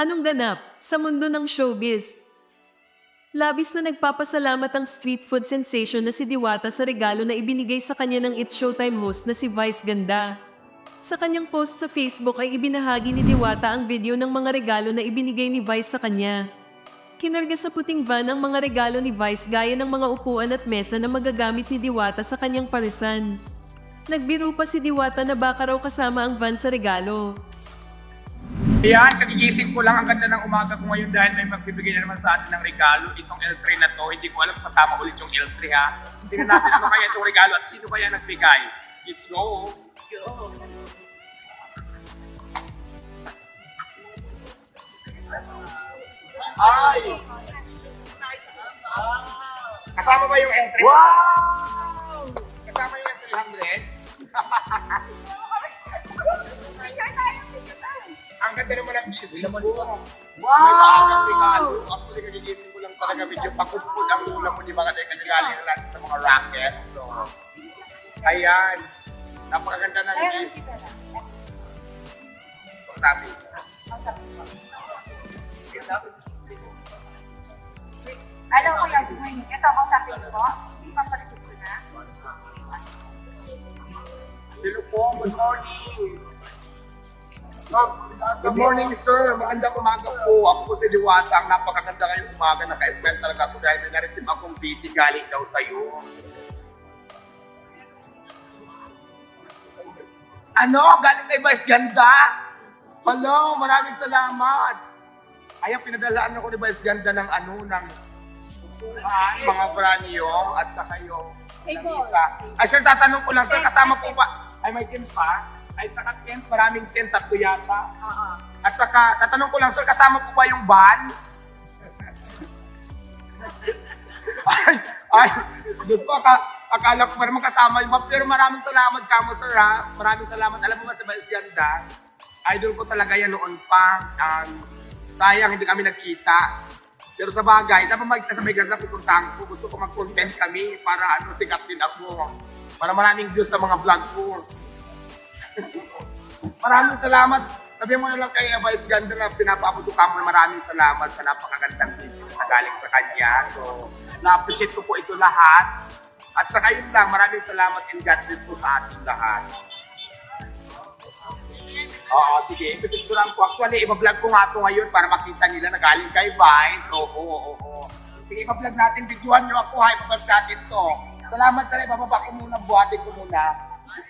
Anong ganap sa mundo ng showbiz? Labis na nagpapasalamat ang street food sensation na si Diwata sa regalo na ibinigay sa kanya ng It's Showtime host na si Vice Ganda. Sa kanyang post sa Facebook ay ibinahagi ni Diwata ang video ng mga regalo na ibinigay ni Vice sa kanya. Kinarga sa puting van ang mga regalo ni Vice gaya ng mga upuan at mesa na magagamit ni Diwata sa kanyang parisan. Nagbiro pa si Diwata na baka raw kasama ang van sa regalo. Ayan, kagigising ko lang ang ganda ng umaga ko ngayon dahil may magbibigay na naman sa atin ng regalo. Itong L3 na to, hindi ko alam kasama ulit yung L3 ha. Tingnan natin ano kaya itong regalo at sino kaya nagbigay. Let's go! Let's go! Ay! Kasama ba yung L3? Wow! Kasama yung L300? Ang ganda naman ang gising ko. Wow! May maagang regalo. Actually, nagigising ko lang talaga medyo pakupod ang ulam mo, di ba? Kasi kagaling na natin sa mga racket. So, ayan. Napakaganda ng gift. Sabi. Alam ko yung morning. Ito ako sabi ko. Hindi pa pala ko na. Hello po, good morning. Good morning, sir. Magandang umaga po. Ako po si Diwata. Ang napakaganda ngayong umaga. Naka-smell talaga ako dahil may na-receive akong busy galing daw sa'yo. Ano? Galing kay Vice Ganda? Hello, maraming salamat. Ayan, pinadalaan ako ni Vice Ganda ng ano, ng upuan, mga branyo, at saka yung isa. Ay, sir, tatanong ko lang, sir, kasama po ba? Ay, may tent pa? Ay, saka tent, maraming tent, tatlo yata. At saka, tatanong ko lang, sir, kasama po ba yung van? ay, ay, doon po, aka, akala ko pa naman kasama yung van. Pero maraming salamat ka mo, sir, ha? Maraming salamat. Alam mo ba, sa Vice Ganda, idol ko talaga yan noon pa. Um, sayang, hindi kami nagkita. Pero sa bagay, sa pamagkita sa may ganda pupuntahan ko, gusto ko mag-content kami para ano, sikat din ako. Para maraming views sa mga vlog ko. maraming salamat. Sabihin mo na lang kay Vice Ganda na pinapaabot ka mo. Maraming salamat sa napakagandang business na galing sa kanya. So, na-appreciate ko po ito lahat. At sa kayo lang, maraming salamat and God bless po sa ating lahat. Oo, sige. Pipicturan ko. Actually, iba-vlog ko nga ito ngayon para makita nila na galing kay Vice. Oo, oo, oo. Sige, iba-vlog natin. Videohan nyo ako ha. Iba-vlog natin to. Salamat sa ibababa ko muna. Buhatin ko muna.